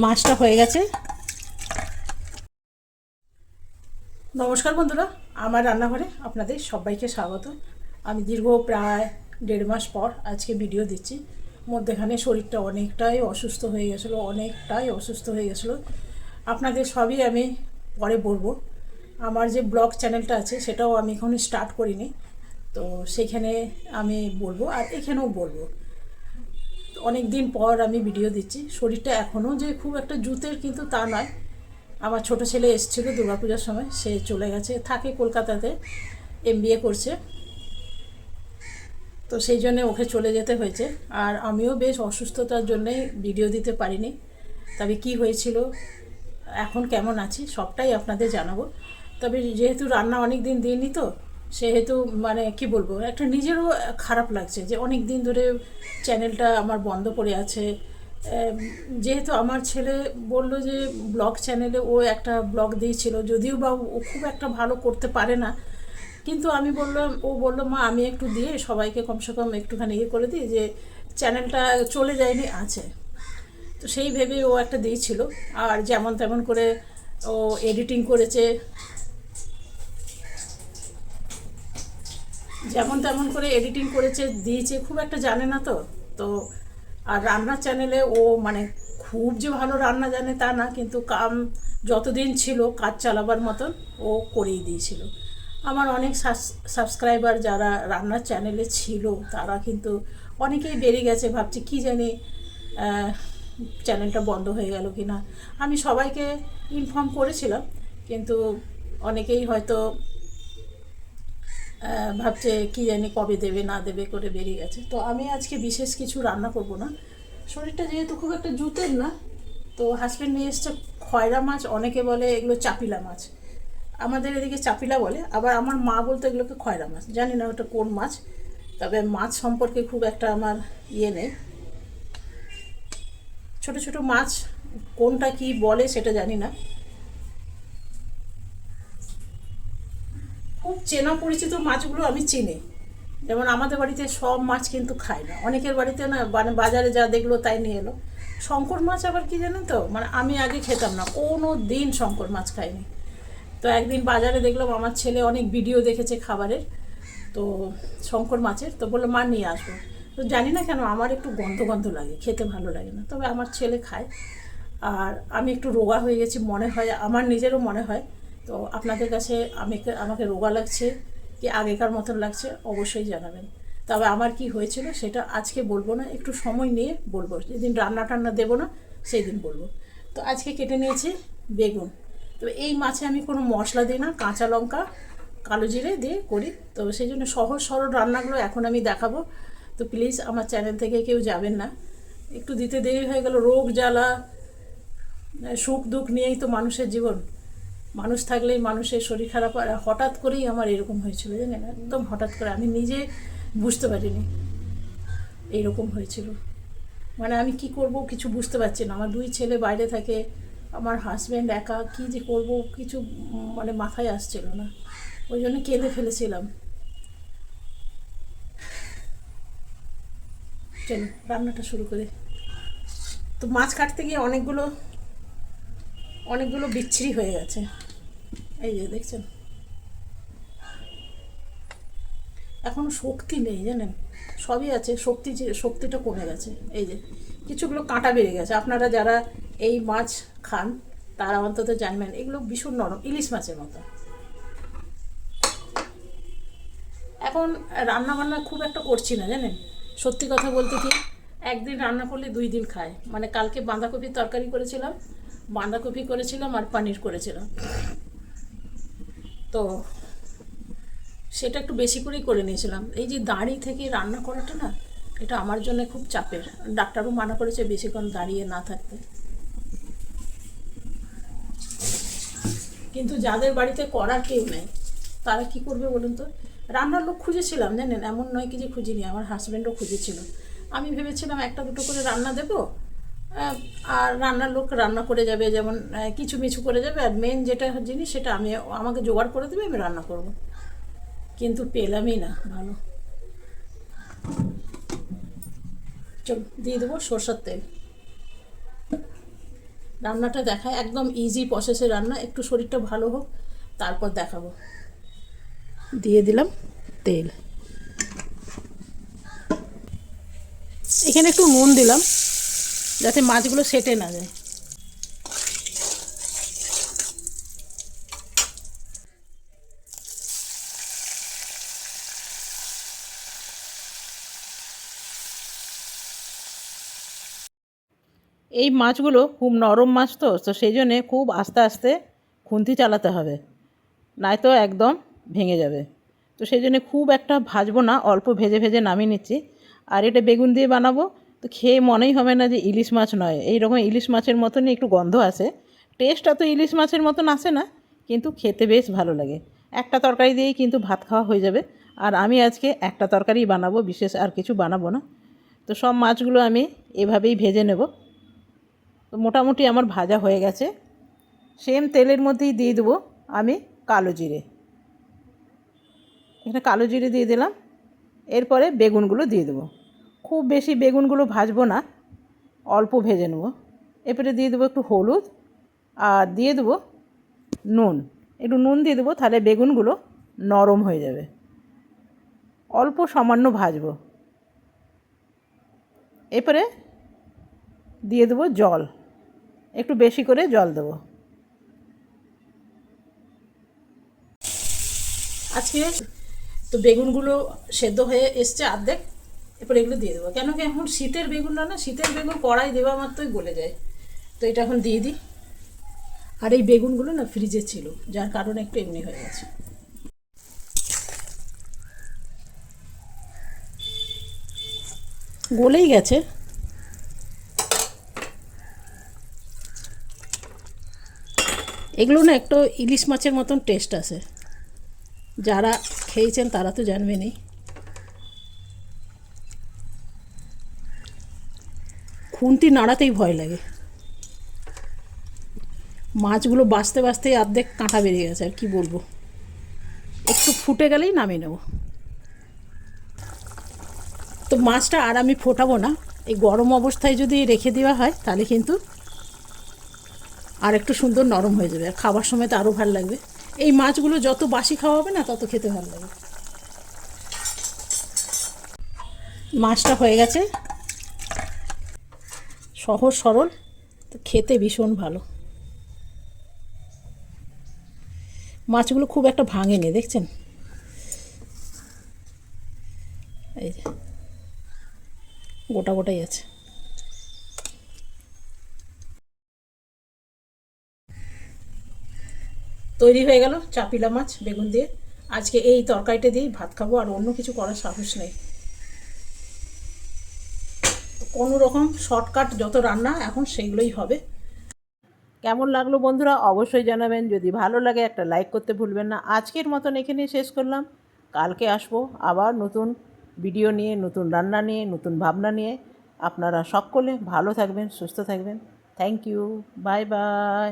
মাছটা হয়ে গেছে। নমস্কার বন্ধুরা, আমার রান্নাঘরে আপনাদের সবাইকে স্বাগত। আমি দীর্ঘ প্রায় দেড় মাস পর আজকে ভিডিও দিচ্ছি। মধ্যেখানে শরীরটা অনেকটাই অসুস্থ হয়ে গেছিল, অনেকটাই অসুস্থ হয়ে গেছিল। আপনাদের সবই আমি পরে বলব। আমার যে ব্লগ চ্যানেলটা আছে, সেটাও আমি এখনই স্টার্ট করিনি। তো সেখানে আমি বলব আর এখানেও বলব। অনেক দিন পর আমি ভিডিও দিচ্ছি। শরীরটা এখনও যে খুব একটা জুতের কিন্তু তা নয়। আমার ছোট ছেলে এসেছিল দুর্গাপূজার সময়, সে চলে গেছে, থাকে কলকাতাতে এম করছে। তো সেই জন্য ওকে চলে যেতে হয়েছে। আর আমিও বেশ অসুস্থতার জন্যে ভিডিও দিতে পারিনি। তবে কি হয়েছিল, এখন কেমন আছি, সবটাই আপনাদের জানাব। তবে যেহেতু রান্না অনেক দিন দিইনি তো সেহেতু মানে কি বলব, একটা নিজেরও খারাপ লাগছে যে অনেক দিন ধরে চ্যানেলটা আমার বন্ধ পড়ে আছে। যেহেতু আমার ছেলে বলল যে ব্লগ চ্যানেলে ও একটা ব্লগ দিয়েছিল, যদিও বা ও খুব একটা ভালো করতে পারে না। কিন্তু আমি বললাম, ও বলল, মা, আমি একটু দিয়ে সবাইকে কমসে কম একটুখানি ইয়ে করে দিই যে চ্যানেলটা চলে যায়নি, আছে। তো সেই ভেবে ও একটা দিয়েছিল। আর যেমন তেমন করে ও এডিটিং করেছে। যেমন তেমন করে এডিটিং করেছে, দিয়েছে, খুব একটা জানে না তো। তো আর রান্নার চ্যানেলে ও মানে খুব যে ভালো রান্না জানে তা না, কিন্তু কাম যতদিন ছিল কাজ চালাবার মতন ও করেই দিয়েছিল। আমার অনেক সাবস্ক্রাইবার যারা রান্নার চ্যানেলে ছিল, তারা কিন্তু অনেকেই বেরিয়ে গেছে, ভাবছি কি জানি চ্যানেলটা বন্ধ হয়ে গেল কি না আমি সবাইকে ইনফর্ম করেছিলাম, কিন্তু অনেকেই হয়তো ভাবছে কি জানি কবে দেবে, না দেবে করে বেরিয়ে গেছে। তো আমি আজকে বিশেষ কিছু রান্না করব না। শরীরটা যেহেতু খুব একটা জুতের না, তো হাজব্যান্ড নিয়ে এসছে খয়রা মাছ, অনেকে বলে এগুলো চাপিলা মাছ। আমাদের এদিকে চাপিলা বলে, আবার আমার মা বলতে এগুলোকে খয়রা মাছ। জানি না ওটা কোন মাছ, তবে মাছ সম্পর্কে খুব একটা আমার ইয়ে নেই। ছোট ছোট মাছ, কোনটা কি বলে সেটা জানি না। খুব চেনা পরিচিত মাছগুলো আমি চিনি। যেমন আমাদের বাড়িতে সব মাছ কিন্তু খায় না। অনেকের বাড়িতে না মানে বাজারে যা দেখল তাই নিয়ে এলো। শঙ্কর মাছ আবার কি জানেন তো? মানে আমি আগে খেতাম না। কোনো দিন শঙ্কর মাছ খাইনি। তো একদিন বাজারে দেখলাম আমার ছেলে অনেক ভিডিও দেখেছে খাবারের। তো শঙ্কর মাছের, তো বলল, মা, নিয়ে আসব তো জানি না কেন আমার একটু গন্ধ গন্ধ লাগে, খেতে ভালো লাগে না। তবে আমার ছেলে খায়। আর আমি একটু রোগা হয়ে গেছি, মনে হয়, আমার নিজেরও মনে হয়। তো আপনাদের কাছে আমি আমাকে রোগা লাগছে কি আগেকার মতন লাগছে অবশ্যই জানাবেন। তবে আমার কি হয়েছিল সেটা আজকে বলব না, একটু সময় নিয়ে বলব। যেদিন রান্না টান্না দেবো না সেই দিন বলব। তো আজকে কেটে নিয়েছি বেগুন। তো এই মাছে আমি কোনো মশলা দিই না, কাঁচা লঙ্কা, কালো জিরে দিয়ে করি। তো সেই জন্য সহজ সরল রান্নাগুলো এখন আমি দেখাবো। তো প্লিজ আমার চ্যানেল থেকে কেউ যাবেন না। একটু দিতে দেরি হয়ে গেল, রোগ জ্বালা, সুখ দুঃখ নিয়েই তো মানুষের জীবন। মানুষ থাকলেই মানুষের শরীর খারাপ আর হঠাৎ করেই আমার এরকম হয়েছিল, জানেন? একদম হঠাৎ করে, আমি নিজে বুঝতে পারিনি এইরকম হয়েছিল। মানে আমি কি করব কিছু বুঝতে পারছি না। আমার দুই ছেলে বাইরে থাকে, আমার হাজব্যান্ড একা, কি যে করব কিছু মানে মাথায় আসছিল না। ওই জন্য কেঁদে ফেলেছিলাম। চলো, রান্নাটা শুরু করে। তো মাছ কাটতে গিয়ে অনেকগুলো অনেকগুলো বিচ্ছিরি হয়ে গেছে। এই যে দেখছেন? এখন শক্তি নেই, জানেন? সবই আছে, শক্তি যে- শক্তিটা কমে গেছে। এই যে, কিছুগুলো কাঁটা বেড়ে গেছে। আপনারা যারা এই মাছ খান, তারা অন্তত জানবেন, এগুলো ভীষণ নরম, ইলিশ মাছের মতো। এখন রান্না বান্না খুব একটা করছি না, জানেন? সত্যি কথা বলতে কি, একদিন রান্না করলে দুই দিন খায়। মানে কালকে বাঁধাকপির তরকারি করেছিলাম বাঁধাকপি করেছিলাম আর পনির করেছিলাম। তো সেটা একটু বেশি করেই করে নিয়েছিলাম। এই যে দাঁড়িয়ে থেকে রান্না করাটা না, এটা আমার জন্য খুব চাপের। ডাক্তারও মানা করেছে বেশিক্ষণ দাঁড়িয়ে না থাকতে। কিন্তু যাদের বাড়িতে করার কেউ নেই, তারা কি করবে বলুন তো? রান্নার লোক খুঁজেছিলাম, জানেন? এমন নয় কি যে খুঁজিনি, আমার হাজব্যান্ডও খুঁজেছিল। আমি ভেবেছিলাম একটা দুটো করে রান্না দেবো আর রান্নার লোক রান্না করে যাবে, যেমন কিছু মিছু করে যাবে, আর মেন যেটা জিনিস সেটা আমি, আমাকে জোগাড় করে দেবে, আমি রান্না করব। কিন্তু পেলামই না, ভালো। চল, দিয়ে দেবো সর্ষের তেল। রান্নাটা দেখায় একদম ইজি প্রসেসে রান্না, একটু শরীরটা ভালো হোক, তারপর দেখাবো। দিয়ে দিলাম তেল। এখানে একটু নুন দিলাম। যাতে মাছগুলো সেটে না যায়। এই মাছগুলো খুব নরম মাছ তো তো সেই জন্যে খুব আস্তে আস্তে খুন্তি চালাতে হবে। নয়তো একদম ভেঙে যাবে। তো সেই জন্যে খুব একটা ভাজবো না, অল্প ভেজে ভেজে নামিয়ে নিচ্ছি। আর এটা বেগুন দিয়ে বানাবো তো খেয়ে মনেই হবে না যে ইলিশ মাছ নয়। এই রকম ইলিশ মাছের মতনই একটু গন্ধ আসে টেস্টটা তো ইলিশ মাছের মতন আসে না, কিন্তু খেতে বেশ ভালো লাগে। একটা তরকারি দিয়েই কিন্তু ভাত খাওয়া হয়ে যাবে। আর আমি আজকে একটা তরকারি বানাবো, বিশেষ আর কিছু বানাবো না। তো সব মাছগুলো আমি এভাবেই ভেজে নেব। তো মোটামুটি আমার ভাজা হয়ে গেছে। সেম তেলের মধ্যেই দিয়ে দেবো আমি কালো জিরে। এখানে কালো জিরে দিয়ে দিলাম। এরপরে বেগুনগুলো দিয়ে দেবো। খুব বেশি বেগুনগুলো ভাজবো না, অল্প ভেজে নেব। এরপরে দিয়ে দেবো একটু হলুদ আর দিয়ে দেবো নুন। একটু নুন দিয়ে দেবো, তাহলে বেগুনগুলো নরম হয়ে যাবে। অল্প সামান্য ভাজবো। এরপরে দিয়ে দেবো জল। একটু বেশি করে জল দেবো। আজকে তো বেগুনগুলো সেদ্ধ হয়ে এসছে অর্ধেক। এরপর এগুলো দিয়ে দেবো। কেন কি এখন শীতের বেগুনটা না, শীতের বেগুন কড়াই দেওয়া মাত্রই গলে যায়। তো এটা এখন দিয়ে দিই। আর এই বেগুনগুলো না ফ্রিজে ছিল, যার কারণে একটু এমনি হয়ে গেছে। গলেই গেছে। এগুলো না একটু ইলিশ মাছের মতন টেস্ট আছে। যারা খেয়েছেন তারা তো জানবেনই। খুন্তি নাড়াতেই ভয় লাগে। মাছগুলো বাঁচতে বাঁচতেই অর্ধেক কাঁটা বেরিয়ে গেছে, আর কি বলব। একটু ফুটে গেলেই নামিয়ে নেব। তো মাছটা আর আমি ফোটাবো না, এই গরম অবস্থায় যদি রেখে দেওয়া হয়, তাহলে কিন্তু আর একটু সুন্দর নরম হয়ে যাবে, আর খাবার সময় তো আরও ভালো লাগবে। এই মাছগুলো যত বাসি খাওয়া হবে না, তত খেতে ভালো লাগবে। মাছটা হয়ে গেছে সহজ, সরল, তো খেতে ভীষণ ভালো। মাছগুলো খুব একটা ভাঙেনি, দেখছেন? এই যে, গোটা গোটাই আছে। তৈরি হয়ে গেল চাপিলা মাছ, বেগুন দিয়ে। আজকে এই তরকারিটা দিয়েই ভাত খাব, আর অন্য কিছু করার সাহস নেই। কোনো রকম শর্টকাট যত রান্না এখন সেগুলোই হবে। কেমন লাগল বন্ধুরা অবশ্যই জানাবেন। যদি ভালো লাগে একটা লাইক করতে ভুলবেন না। আজকের মতন এখানে শেষ করলাম। কালকে আসব আবার নতুন ভিডিও নিয়ে, নতুন রান্না নিয়ে, নতুন ভাবনা নিয়ে। আপনারা সকলে ভালো থাকবেন, সুস্থ থাকবেন। Thank you bye bye